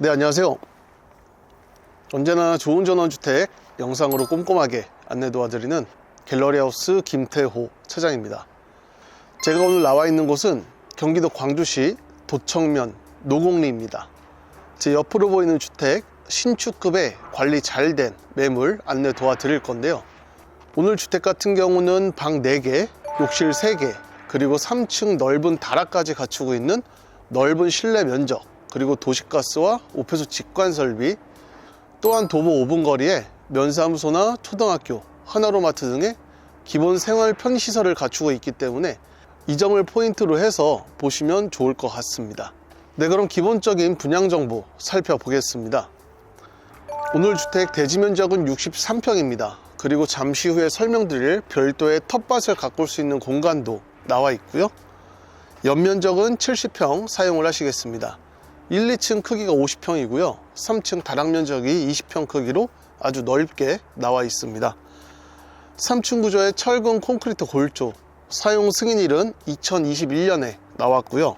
네, 안녕하세요. 언제나 좋은 전원주택 영상으로 꼼꼼하게 안내 도와드리는 갤러리하우스 김태호 차장입니다. 제가 오늘 나와 있는 곳은 경기도 광주시 도청면 노곡리입니다. 제 옆으로 보이는 주택 신축급의 관리 잘 된 매물 안내 도와드릴 건데요. 오늘 주택 같은 경우는 방 4개, 욕실 3개, 그리고 3층 넓은 다락까지 갖추고 있는 넓은 실내 면적, 그리고 도시가스와 오폐수 직관 설비, 또한 도보 5분 거리에 면사무소나 초등학교, 하나로마트 등의 기본 생활 편의시설을 갖추고 있기 때문에 이 점을 포인트로 해서 보시면 좋을 것 같습니다. 네, 그럼 기본적인 분양 정보 살펴보겠습니다. 오늘 주택 대지 면적은 63평입니다. 그리고 잠시 후에 설명드릴 별도의 텃밭을 가꿀 수 있는 공간도 나와 있고요. 연면적은 70평 사용을 하시겠습니다. 1, 2층 크기가 50평이고요. 3층 다락 면적이 20평 크기로 아주 넓게 나와 있습니다. 3층 구조의 철근 콘크리트 골조 사용 승인일은 2021년에 나왔고요.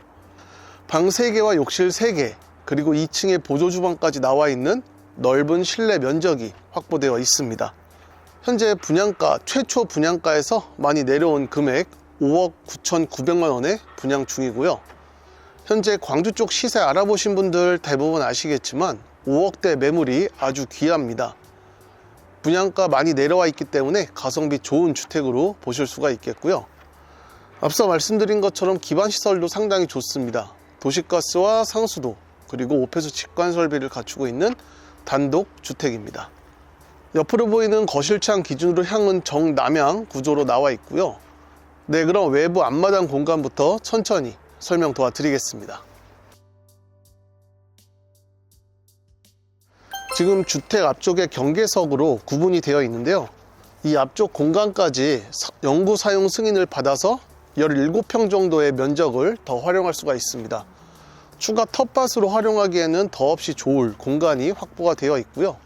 방 3개와 욕실 3개 그리고 2층에 보조 주방까지 나와 있는 넓은 실내 면적이 확보되어 있습니다. 현재 분양가 최초 분양가에서 많이 내려온 금액 5억 9,900만 원에 분양 중이고요. 현재 광주 쪽 시세 알아보신 분들 대부분 아시겠지만 5억대 매물이 아주 귀합니다. 분양가 많이 내려와 있기 때문에 가성비 좋은 주택으로 보실 수가 있겠고요. 앞서 말씀드린 것처럼 기반 시설도 상당히 좋습니다. 도시가스와 상수도 그리고 오폐수 직관 설비를 갖추고 있는 단독 주택입니다. 옆으로 보이는 거실창 기준으로 향은 정남향 구조로 나와 있고요. 네, 그럼 외부 앞마당 공간부터 천천히 설명 도와드리겠습니다. 지금 주택 앞쪽에 경계석으로 구분이 되어 있는데요. 이 앞쪽 공간까지 사- 영구 사용 승인을 받아서 17평 정도의 면적을 더 활용할 수가 있습니다. 추가 텃밭으로 활용하기에는 더없이 좋을 공간이 확보가 되어 있고요.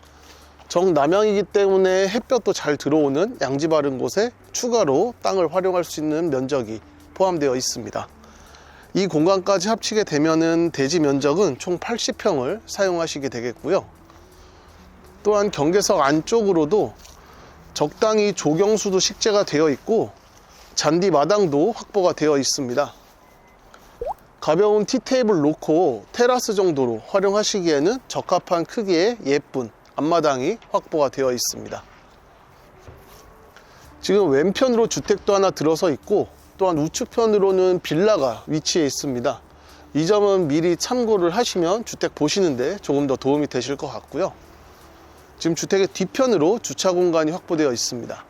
정남향이기 때문에 햇볕도 잘 들어오는 양지 바른 곳에 추가로 땅을 활용할 수 있는 면적이 포함되어 있습니다. 이 공간까지 합치게 되면은 대지 면적은 총 80평을 사용하시게 되겠고요. 또한 경계석 안쪽으로도 적당히 조경수도 식재가 되어 있고 잔디 마당도 확보가 되어 있습니다. 가벼운 티테이블 놓고 테라스 정도로 활용하시기에는 적합한 크기의 예쁜 앞마당이 확보가 되어 있습니다. 지금 왼편으로 주택도 하나 들어서 있고 또한 우측편으로는 빌라가 위치해 있습니다. 이 점은 미리 참고를 하시면 주택 보시는데 조금 더 도움이 되실 것 같고요. 지금 주택의 뒤편으로 주차 공간이 확보되어 있습니다.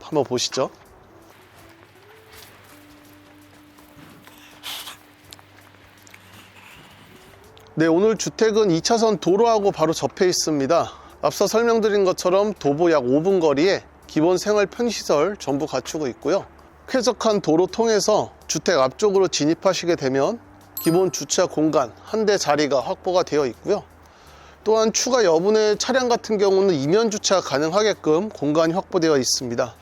한번 보시죠. 네, 오늘 주택은 2차선 도로하고 바로 접해 있습니다. 앞서 설명드린 것처럼 도보 약 5분 거리에 기본 생활 편의시설 전부 갖추고 있고요. 쾌적한 도로 통해서 주택 앞쪽으로 진입하시게 되면 기본 주차 공간 한 대 자리가 확보가 되어 있고요. 또한 추가 여분의 차량 같은 경우는 이면 주차 가능하게끔 공간이 확보되어 있습니다.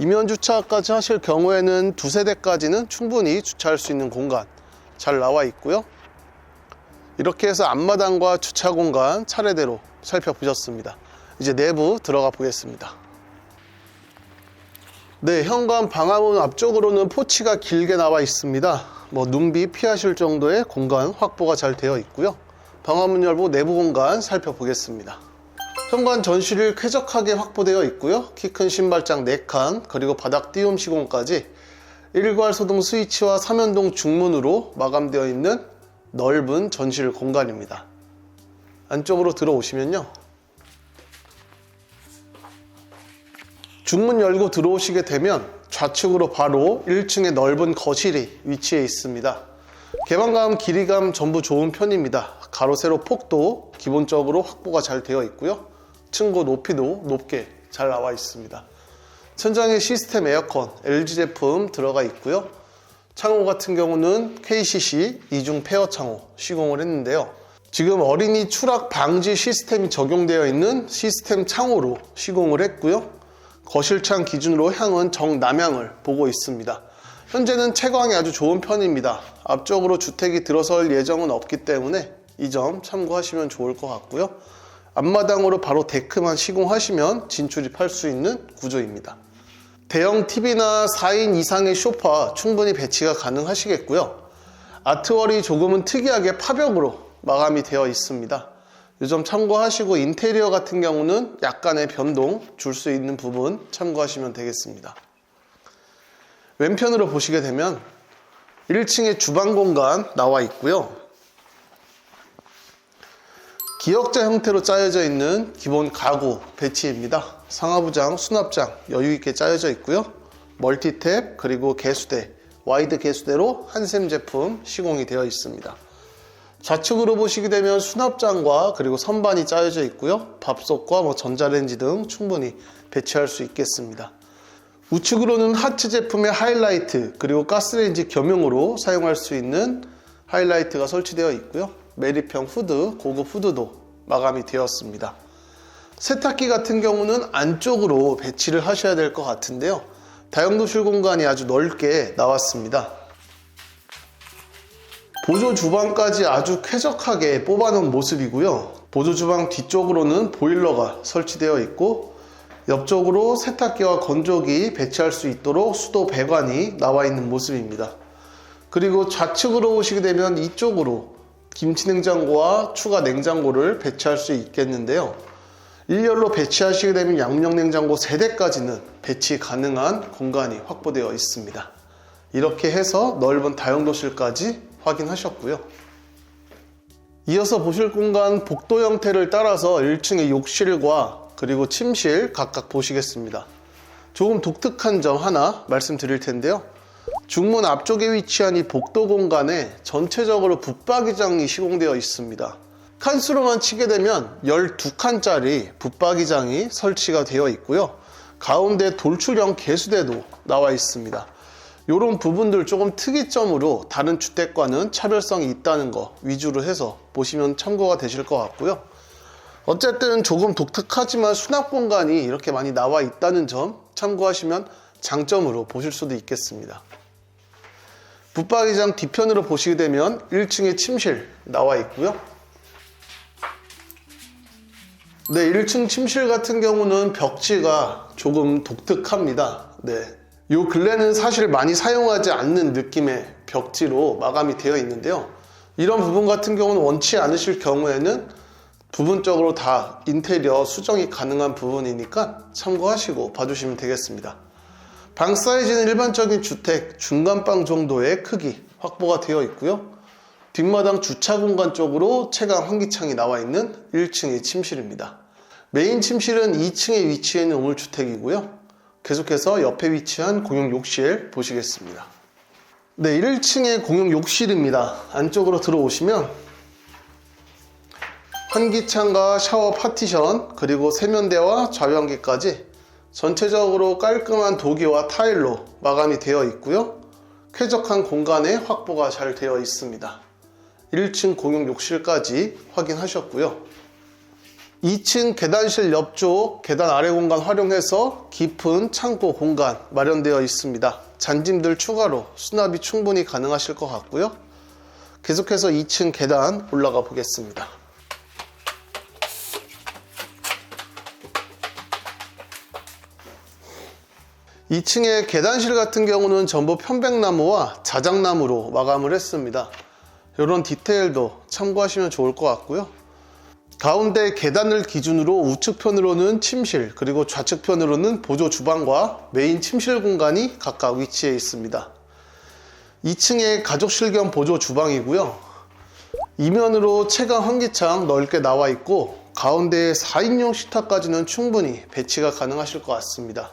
이면 주차까지 하실 경우에는 두세 대까지는 충분히 주차할 수 있는 공간 잘 나와 있고요. 이렇게 해서 앞마당과 주차 공간 차례대로 살펴보셨습니다. 이제 내부 들어가 보겠습니다. 네, 현관 방화문 앞쪽으로는 포치가 길게 나와 있습니다. 뭐 눈비 피하실 정도의 공간 확보가 잘 되어 있고요. 방화문 열고 내부 공간 살펴보겠습니다. 현관 전실이 쾌적하게 확보되어 있고요. 키 큰 신발장 4칸, 그리고 바닥 띄움 시공까지 일괄 소등 스위치와 삼연동 중문으로 마감되어 있는 넓은 전실 공간입니다. 안쪽으로 들어오시면요. 중문 열고 들어오시게 되면 좌측으로 바로 1층의 넓은 거실이 위치해 있습니다. 개방감, 길이감 전부 좋은 편입니다. 가로, 세로 폭도 기본적으로 확보가 잘 되어 있고요. 층고 높이도 높게 잘 나와 있습니다. 천장에 시스템 에어컨 LG 제품 들어가 있고요. 창호 같은 경우는 KCC 이중 페어 창호 시공을 했는데요. 지금 어린이 추락 방지 시스템이 적용되어 있는 시스템 창호로 시공을 했고요. 거실창 기준으로 향은 정남향을 보고 있습니다. 현재는 채광이 아주 좋은 편입니다. 앞쪽으로 주택이 들어설 예정은 없기 때문에 이 점 참고하시면 좋을 것 같고요. 앞마당으로 바로 데크만 시공하시면 진출입할 수 있는 구조입니다. 대형 TV나 4인 이상의 쇼파 충분히 배치가 가능하시겠고요. 아트월이 조금은 특이하게 파벽으로 마감이 되어 있습니다. 이점 참고하시고 인테리어 같은 경우는 약간의 변동 줄 수 있는 부분 참고하시면 되겠습니다. 왼편으로 보시게 되면 1층에 주방 공간 나와 있고요. 기역자 형태로 짜여져 있는 기본 가구 배치입니다. 상하부장, 수납장 여유 있게 짜여져 있고요. 멀티탭 그리고 개수대, 와이드 개수대로 한샘 제품 시공이 되어 있습니다. 좌측으로 보시게 되면 수납장과 그리고 선반이 짜여져 있고요. 밥솥과 뭐 전자레인지 등 충분히 배치할 수 있겠습니다. 우측으로는 하츠 제품의 하이라이트 그리고 가스레인지 겸용으로 사용할 수 있는 하이라이트가 설치되어 있고요. 메리평 후드, 고급 후드도 마감이 되었습니다. 세탁기 같은 경우는 안쪽으로 배치를 하셔야 될 것 같은데요. 다용도실 공간이 아주 넓게 나왔습니다. 보조 주방까지 아주 쾌적하게 뽑아놓은 모습이고요. 보조 주방 뒤쪽으로는 보일러가 설치되어 있고 옆쪽으로 세탁기와 건조기 배치할 수 있도록 수도 배관이 나와 있는 모습입니다. 그리고 좌측으로 오시게 되면 이쪽으로 김치 냉장고와 추가 냉장고를 배치할 수 있겠는데요. 일렬로 배치하시게 되면 양념 냉장고 세대까지는 배치 가능한 공간이 확보되어 있습니다. 이렇게 해서 넓은 다용도실까지 확인하셨고요. 이어서 보실 공간 복도 형태를 따라서 1층의 욕실과 그리고 침실 각각 보시겠습니다. 조금 독특한 점 하나 말씀드릴 텐데요. 중문 앞쪽에 위치한 이 복도 공간에 전체적으로 붙박이장이 시공되어 있습니다. 칸수로만 치게 되면 12칸짜리 붙박이장이 설치가 되어 있고요. 가운데 돌출형 개수대도 나와 있습니다. 이런 부분들 조금 특이점으로 다른 주택과는 차별성이 있다는 거 위주로 해서 보시면 참고가 되실 것 같고요. 어쨌든 조금 독특하지만 수납 공간이 이렇게 많이 나와 있다는 점 참고하시면 장점으로 보실 수도 있겠습니다. 붙박이장 뒤편으로 보시게 되면 1층에 침실 나와 있고요. 네, 1층 침실 같은 경우는 벽지가 조금 독특합니다. 네. 요 근래는 사실 많이 사용하지 않는 느낌의 벽지로 마감이 되어 있는데요. 이런 부분 같은 경우는 원치 않으실 경우에는 부분적으로 다 인테리어 수정이 가능한 부분이니까 참고하시고 봐주시면 되겠습니다. 방 사이즈는 일반적인 주택 중간방 정도의 크기 확보가 되어 있고요. 뒷마당 주차 공간 쪽으로 채광 환기창이 나와 있는 1층의 침실입니다. 메인 침실은 2층에 위치해 있는 우물주택이고요. 계속해서 옆에 위치한 공용 욕실 보시겠습니다. 네, 1층의 공용 욕실입니다. 안쪽으로 들어오시면 환기창과 샤워 파티션 그리고 세면대와 좌변기까지 전체적으로 깔끔한 도기와 타일로 마감이 되어 있고요. 쾌적한 공간에 확보가 잘 되어 있습니다. 1층 공용 욕실까지 확인하셨고요. 2층 계단실 옆쪽 계단 아래 공간 활용해서 깊은 창고 공간 마련되어 있습니다. 잔짐들 추가로 수납이 충분히 가능하실 것 같고요. 계속해서 2층 계단 올라가 보겠습니다. 2층의 계단실 같은 경우는 전부 편백나무와 자작나무로 마감을 했습니다. 이런 디테일도 참고하시면 좋을 것 같고요. 가운데 계단을 기준으로 우측편으로는 침실 그리고 좌측편으로는 보조 주방과 메인 침실 공간이 각각 위치해 있습니다. 2층에 가족실 겸 보조 주방이고요. 이면으로 채광 환기창 넓게 나와 있고 가운데 4인용 식탁까지는 충분히 배치가 가능하실 것 같습니다.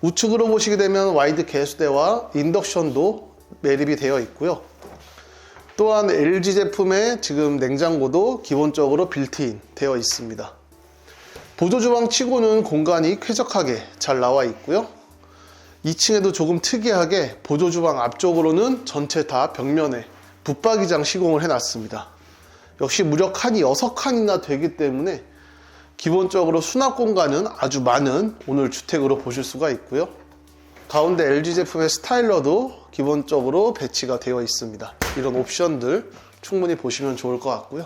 우측으로 보시게 되면 와이드 개수대와 인덕션도 매립이 되어 있고요. 또한 LG 제품의 지금 냉장고도 기본적으로 빌트인 되어 있습니다. 보조 주방 치고는 공간이 쾌적하게 잘 나와 있고요. 2층에도 조금 특이하게 보조 주방 앞쪽으로는 전체 다 벽면에 붙박이장 시공을 해놨습니다. 역시 무려 칸이 6칸이나 되기 때문에 기본적으로 수납 공간은 아주 많은 오늘 주택으로 보실 수가 있고요. 가운데 LG 제품의 스타일러도 기본적으로 배치가 되어 있습니다. 이런 옵션들 충분히 보시면 좋을 것 같고요.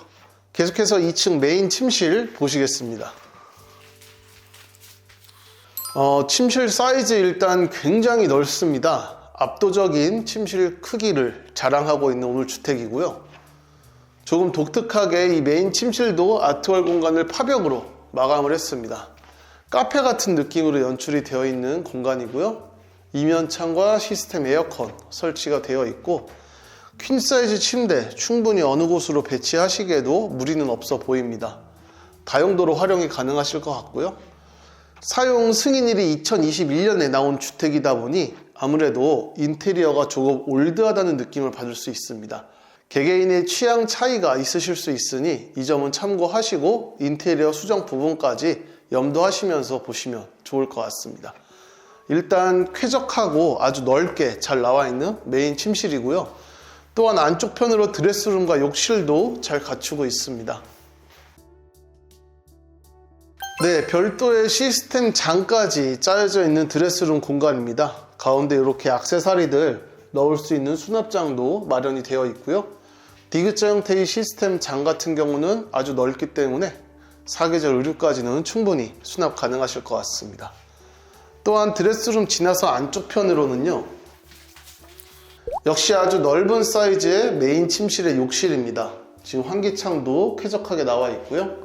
계속해서 2층 메인 침실 보시겠습니다. 어, 침실 사이즈 일단 굉장히 넓습니다. 압도적인 침실 크기를 자랑하고 있는 오늘 주택이고요. 조금 독특하게 이 메인 침실도 아트월 공간을 파벽으로 마감을 했습니다. 카페 같은 느낌으로 연출이 되어 있는 공간이고요. 이면 창과 시스템 에어컨 설치가 되어 있고 퀸 사이즈 침대 충분히 어느 곳으로 배치하시기에도 무리는 없어 보입니다. 다용도로 활용이 가능하실 것 같고요. 사용 승인일이 2021년에 나온 주택이다 보니 아무래도 인테리어가 조금 올드하다는 느낌을 받을 수 있습니다. 개개인의 취향 차이가 있으실 수 있으니 이 점은 참고하시고 인테리어 수정 부분까지 염두하시면서 보시면 좋을 것 같습니다. 일단 쾌적하고 아주 넓게 잘 나와 있는 메인 침실이고요. 또한 안쪽 편으로 드레스룸과 욕실도 잘 갖추고 있습니다. 네, 별도의 시스템 장까지 짜여져 있는 드레스룸 공간입니다. 가운데 이렇게 악세사리들 넣을 수 있는 수납장도 마련이 되어 있고요. 디귿자 형태의 시스템 장 같은 경우는 아주 넓기 때문에 사계절 의류까지는 충분히 수납 가능하실 것 같습니다. 또한 드레스룸 지나서 안쪽 편으로는요. 역시 아주 넓은 사이즈의 메인 침실의 욕실입니다. 지금 환기창도 쾌적하게 나와 있고요.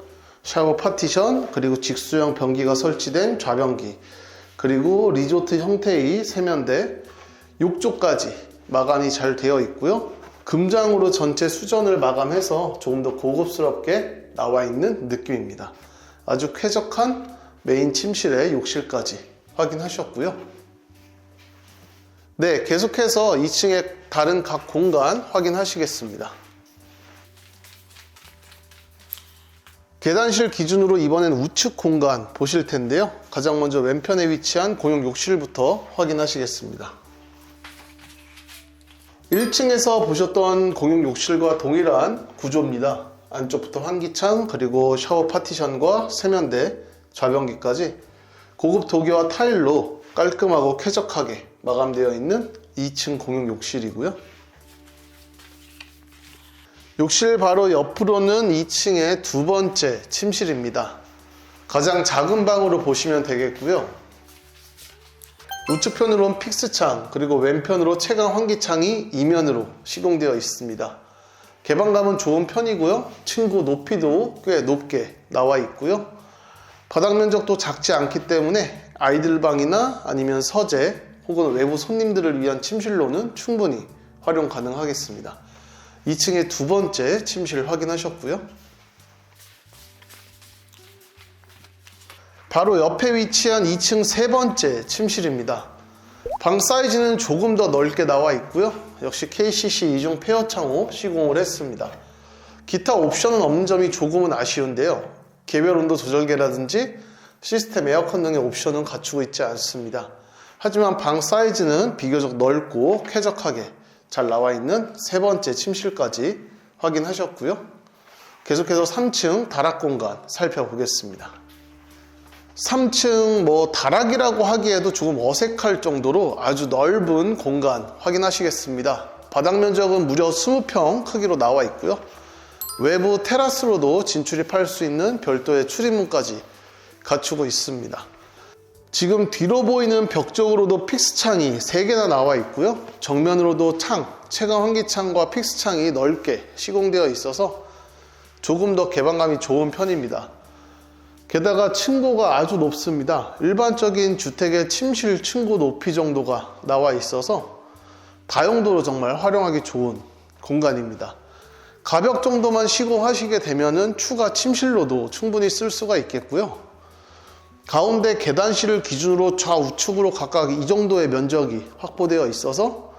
샤워 파티션, 그리고 직수형 변기가 설치된 좌변기, 그리고 리조트 형태의 세면대, 욕조까지 마감이 잘 되어 있고요. 금장으로 전체 수전을 마감해서 조금 더 고급스럽게 나와 있는 느낌입니다. 아주 쾌적한 메인 침실의 욕실까지 확인하셨고요. 네, 계속해서 2층의 다른 각 공간 확인하시겠습니다. 계단실 기준으로 이번엔 우측 공간 보실 텐데요. 가장 먼저 왼편에 위치한 공용 욕실부터 확인하시겠습니다. 1층에서 보셨던 공용 욕실과 동일한 구조입니다. 안쪽부터 환기창, 그리고 샤워 파티션과 세면대, 좌변기까지 고급 도교와 타일로 깔끔하고 쾌적하게 마감되어 있는 2층 공용 욕실이고요. 욕실 바로 옆으로는 2층의 두 번째 침실입니다. 가장 작은 방으로 보시면 되겠고요. 우측편으로는 픽스창, 그리고 왼편으로 채광 환기창이 이면으로 시공되어 있습니다. 개방감은 좋은 편이고요. 층고 높이도 꽤 높게 나와 있고요. 바닥 면적도 작지 않기 때문에 아이들 방이나 아니면 서재 혹은 외부 손님들을 위한 침실로는 충분히 활용 가능하겠습니다. 2층의 두 번째 침실 확인하셨고요. 바로 옆에 위치한 2층 세 번째 침실입니다. 방 사이즈는 조금 더 넓게 나와 있고요. 역시 KCC 이중 페어 창호 시공을 했습니다. 기타 옵션은 없는 점이 조금은 아쉬운데요. 개별 온도 조절계라든지 시스템 에어컨 등의 옵션은 갖추고 있지 않습니다. 하지만 방 사이즈는 비교적 넓고 쾌적하게 잘 나와 있는 세 번째 침실까지 확인하셨고요. 계속해서 3층 다락 공간 살펴보겠습니다. 3층 뭐 다락이라고 하기에도 조금 어색할 정도로 아주 넓은 공간 확인하시겠습니다. 바닥 면적은 무려 20평 크기로 나와 있고요. 외부 테라스로도 진출입할 수 있는 별도의 출입문까지 갖추고 있습니다. 지금 뒤로 보이는 벽 쪽으로도 픽스창이 3개나 나와 있고요. 정면으로도 창, 채광 환기창과 픽스창이 넓게 시공되어 있어서 조금 더 개방감이 좋은 편입니다. 게다가 층고가 아주 높습니다. 일반적인 주택의 침실 층고 높이 정도가 나와 있어서 다용도로 정말 활용하기 좋은 공간입니다. 가벽 정도만 시공하시게 되면은 추가 침실로도 충분히 쓸 수가 있겠고요. 가운데 계단실을 기준으로 좌우측으로 각각 이 정도의 면적이 확보되어 있어서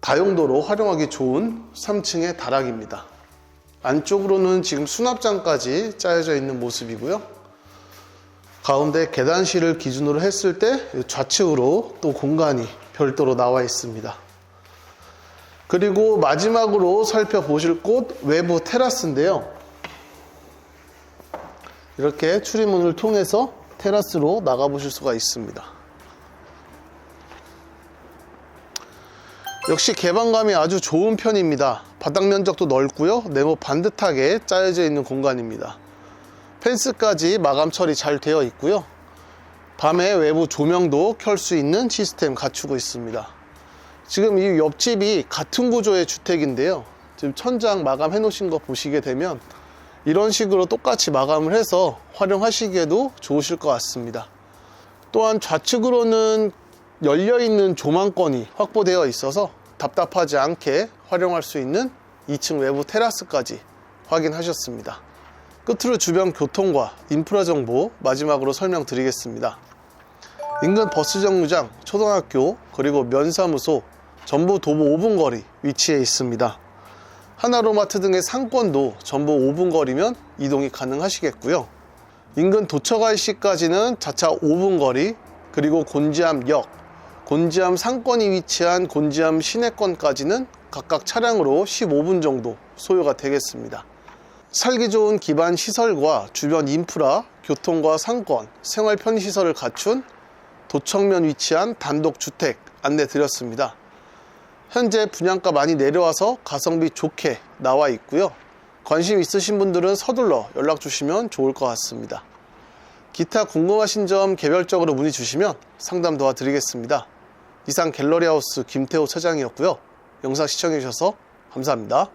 다용도로 활용하기 좋은 3층의 다락입니다. 안쪽으로는 지금 수납장까지 짜여져 있는 모습이고요. 가운데 계단실을 기준으로 했을 때 좌측으로 또 공간이 별도로 나와 있습니다. 그리고 마지막으로 살펴보실 곳 외부 테라스인데요. 이렇게 출입문을 통해서 테라스로 나가보실 수가 있습니다. 역시 개방감이 아주 좋은 편입니다. 바닥 면적도 넓고요. 네모 반듯하게 짜여져 있는 공간입니다. 펜스까지 마감 처리 잘 되어 있고요. 밤에 외부 조명도 켤 수 있는 시스템 갖추고 있습니다. 지금 이 옆집이 같은 구조의 주택인데요. 지금 천장 마감 해 놓으신 거 보시게 되면 이런 식으로 똑같이 마감을 해서 활용하시기에도 좋으실 것 같습니다. 또한 좌측으로는 열려있는 조망권이 확보되어 있어서 답답하지 않게 활용할 수 있는 2층 외부 테라스까지 확인하셨습니다. 끝으로 주변 교통과 인프라 정보 마지막으로 설명드리겠습니다. 인근 버스 정류장, 초등학교, 그리고 면사무소, 전부 도보 5분 거리 위치해 있습니다. 하나로마트 등의 상권도 전부 5분 거리면 이동이 가능하시겠고요. 인근 도처 IC까지는 자차 5분 거리, 그리고 곤지암역, 곤지암 상권이 위치한 곤지암 시내권까지는 각각 차량으로 15분 정도 소요가 되겠습니다. 살기 좋은 기반 시설과 주변 인프라, 교통과 상권, 생활 편의 시설을 갖춘 도청면 위치한 단독 주택 안내 드렸습니다. 현재 분양가 많이 내려와서 가성비 좋게 나와 있고요. 관심 있으신 분들은 서둘러 연락 주시면 좋을 것 같습니다. 기타 궁금하신 점 개별적으로 문의 주시면 상담 도와드리겠습니다. 이상 갤러리하우스 김태호 차장이었고요. 영상 시청해 주셔서 감사합니다.